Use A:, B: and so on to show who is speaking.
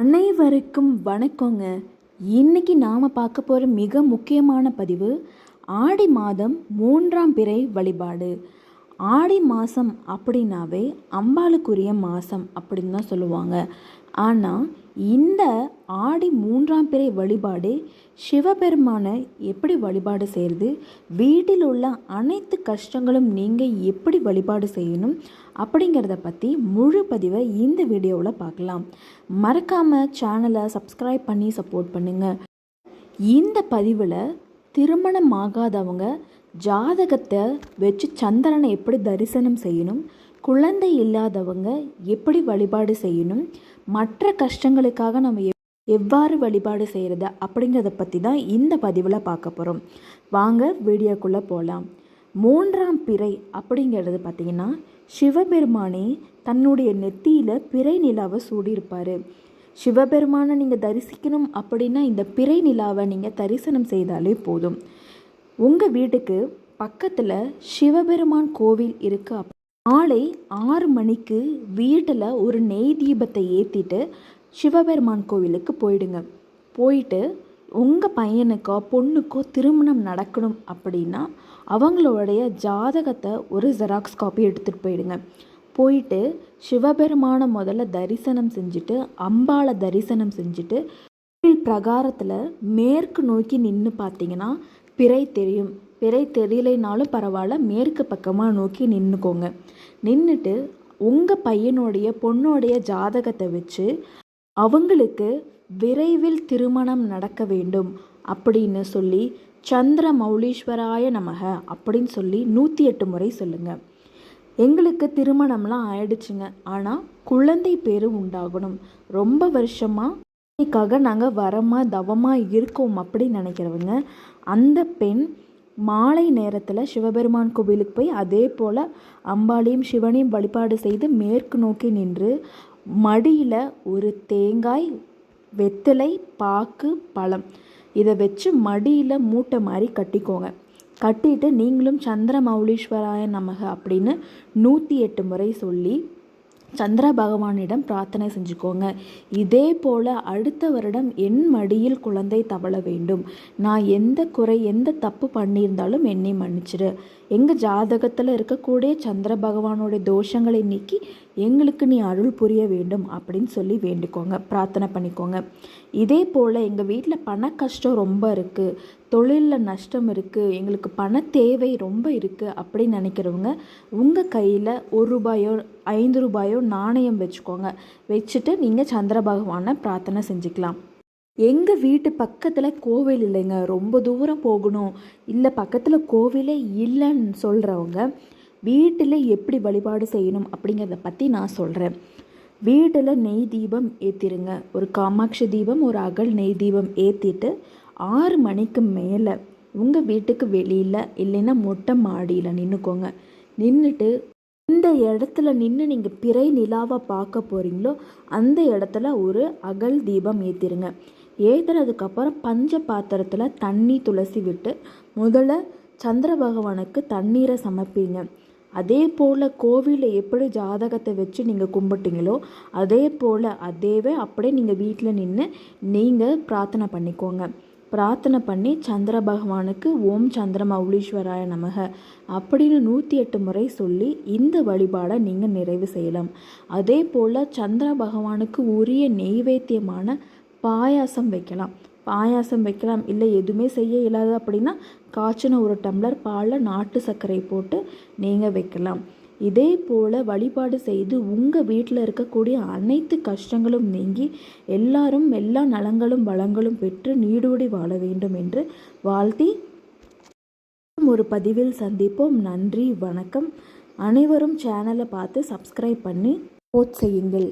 A: அனைவருக்கும் வணக்கங்க. இன்னைக்கு நாம் பார்க்க போகிற மிக முக்கியமான பதிவு ஆடி மாதம் மூன்றாம் பிறை வழிபாடு. ஆடி மாதம் அப்படின்னாவே அம்பாளுக்குரிய மாதம் அப்படின்னு தான் சொல்லுவாங்க. ஆனால் இந்த ஆடி மூன்றாம் பிறை வழிபாடு சிவபெருமானை எப்படி வழிபாடு செய்கிறது? வீட்டில் உள்ள அனைத்து கஷ்டங்களும் நீங்கள் எப்படி வழிபாடு செய்யணும்? அப்படிங்கிறத பற்றி முழு பதிவை இந்த வீடியோவில் பார்க்கலாம். மறக்காமல் சேனலை சப்ஸ்கிரைப் பண்ணி சப்போர்ட் பண்ணுங்கள் இந்த பதிவில் திருமணம் ஆகாதவங்க ஜாதகத்தை வச்சு சந்திரனை எப்படி தரிசனம் செய்யணும்? குழந்தை இல்லாதவங்க எப்படி வழிபாடு செய்யணும்? மற்ற கஷ்டங்களுக்காக நம்ம எவ்- எவ்வாறு வழிபாடு செய்கிறது அப்படிங்கிறத பற்றி தான் இந்த பதிவில் பார்க்க போகிறோம் வாங்க வீடியோக்குள்ளே போகலாம் மூன்றாம் பிறை அப்படிங்கிறது பார்த்திங்கன்னா சிவபெருமானே தன்னுடைய நெத்தியில் பிறை நிலாவை சூடியிருப்பார். சிவபெருமானை நீங்கள் தரிசிக்கணும் அப்படின்னா இந்த பிறை நிலாவை நீங்கள் தரிசனம் செய்தாலே போதும். உங்கள் வீட்டுக்கு பக்கத்தில் சிவபெருமான் கோவில் இருக்குது அப் மாலை ஆறு மணிக்கு வீட்டில் ஒரு நெய் தீபத்தை ஏற்றிட்டு சிவபெருமான் கோவிலுக்கு போயிடுங்க. போயிட்டு உங்கள் பையனுக்கோ பொண்ணுக்கோ திருமணம் நடக்கணும் அப்படின்னா அவங்களுடைய ஜாதகத்தை ஒரு ஜெராக்ஸ் காப்பி எடுத்துகிட்டு போயிடுங்க. போயிட்டு சிவபெருமானை முதல்ல தரிசனம் செஞ்சுட்டு அம்பாளை தரிசனம் செஞ்சுட்டு கோவில் பிரகாரத்தில் மேற்கு நோக்கி நின்று பார்த்தீங்கன்னா பிறை தெரியும். பிறை தெரியலைனாலும் பரவாயில்ல மேற்கு பக்கமாக நோக்கி நின்றுக்கோங்க நின்றுட்டு உங்கள் பையனுடைய பொண்ணுடைய ஜாதகத்தை வச்சு அவங்களுக்கு விரைவில் திருமணம் நடக்க வேண்டும் அப்படின்னு சொல்லி சந்திர மௌலீஸ்வராய நமக அப்படின்னு சொல்லி நூற்றி எட்டு முறை சொல்லுங்கள் எங்களுக்கு திருமணம்லாம் ஆயிடுச்சுங்க. ஆனால் குழந்தை பேரும் உண்டாகணும். ரொம்ப வருஷமாக குழந்தைக்காக நாங்கள் வரமாக தவமாக இருக்கோம் அப்படின்னு நினைக்கிறவங்க அந்த பெண் மாலை நேரத்தில் சிவபெருமான் கோவிலுக்கு போய் அதே போல் அம்பாளையும் சிவனையும் வழிபாடு செய்து மேற்கு நோக்கி நின்று மடியில் ஒரு தேங்காய் வெத்தலை பாக்கு பழம் இதை வச்சு மடியில் மூட்டை மாதிரி கட்டிக்கோங்க. கட்டிட்டு நீங்களும் சந்திர மௌலீஸ்வராய நமக அப்படின்னு நூற்றி எட்டு முறை சொல்லி சந்திர பகவானிடம் பிரார்த்தனை செஞ்சுக்கோங்க. இதே போல் அடுத்த வருடம் என் மடியில் குழந்தை தவழ வேண்டும். நான் எந்த குறை எந்த தப்பு பண்ணியிருந்தாலும் என்னை மன்னிச்சிடு எங்கள் ஜாதகத்தில் இருக்கக்கூடிய சந்திர பகவானுடைய தோஷங்களை நீக்கி எங்களுக்கு நீ அருள் புரிய வேண்டும் அப்படின்னு சொல்லி வேண்டிக்கோங்க பிரார்த்தனை பண்ணிக்கோங்க. இதே போல் எங்கள் வீட்டில் பண கஷ்டம் ரொம்ப இருக்குது தொழிலில் நஷ்டம் இருக்குது எங்களுக்கு பண தேவை ரொம்ப இருக்குது அப்படின்னு நினைக்கிறவங்க உங்கள் கையில் ஒரு ரூபாயோ ஐந்து ரூபாயோ நாணயம் வச்சுக்கோங்க. வச்சுட்டு நீங்கள் சந்திர பகவானை பிரார்த்தனை செஞ்சுக்கலாம். எங்கள் வீட்டு பக்கத்தில் கோவில் இல்லைங்க. ரொம்ப தூரம் போகணும். இல்லை பக்கத்தில் கோவிலே இல்லைன்னு சொல்கிறவங்க வீட்டில் எப்படி வழிபாடு செய்யணும் அப்படிங்கிறத பற்றி நான் சொல்கிறேன் வீட்டில் நெய் தீபம் ஏற்றிருங்க ஒரு காமாட்சி தீபம் ஒரு அகல் நெய் தீபம் ஏற்றிட்டு ஆறு மணிக்கு மேலே உங்கள் வீட்டுக்கு வெளியில் இல்லைன்னா மொட்டை மாடியில் நின்றுக்கோங்க நின்றுட்டு இந்த இடத்துல நின்று நீங்கள் பிறை நிலாவை பார்க்க போகிறீங்களோ அந்த இடத்துல ஒரு அகல் தீபம் ஏற்றிருங்க ஏற்றுனதுக்கப்புறம் பஞ்ச பாத்திரத்தில் தண்ணி துளசி விட்டு முதல்ல சந்திர பகவானுக்கு தண்ணீரை சமைப்பீங்க அதே போல் கோவிலில் எப்படி ஜாதகத்தை வச்சு நீங்கள் கும்பிட்டீங்களோ அதே போல் அதேவே அப்படியே நீங்கள் வீட்டில் நின்று நீங்கள் பிரார்த்தனை பண்ணிக்கோங்க. பிரார்த்தனை பண்ணி சந்திர பகவானுக்கு ஓம் சந்திர மௌலீஸ்வராய நமக அப்படின்னு நூற்றி எட்டு முறை சொல்லி இந்த வழிபாடை நீங்கள் நிறைவு செய்யலாம். அதே போல் சந்திர பகவானுக்கு உரிய நெய்வேத்தியமான பாயாசம் வைக்கலாம். பாயாசம் வைக்கலாம். இல்லை எதுவுமே செய்ய இயலாது அப்படின்னா காய்ச்சின ஒரு டம்ளர் பாலில் நாட்டு சர்க்கரை போட்டு நீங்கள் வைக்கலாம். இதே போல் வழிபாடு செய்து உங்கள் வீட்டில் இருக்கக்கூடிய அனைத்து கஷ்டங்களும் நீங்கி எல்லாரும் எல்லா நலங்களும் வளங்களும் பெற்று நீடோடி வாழ வேண்டும் என்று வாழ்த்தி ஒரு பதிவில் சந்திப்போம். நன்றி வணக்கம். அனைவரும் சேனலை பார்த்து சப்ஸ்கிரைப் பண்ணி போட் செய்யுங்கள்.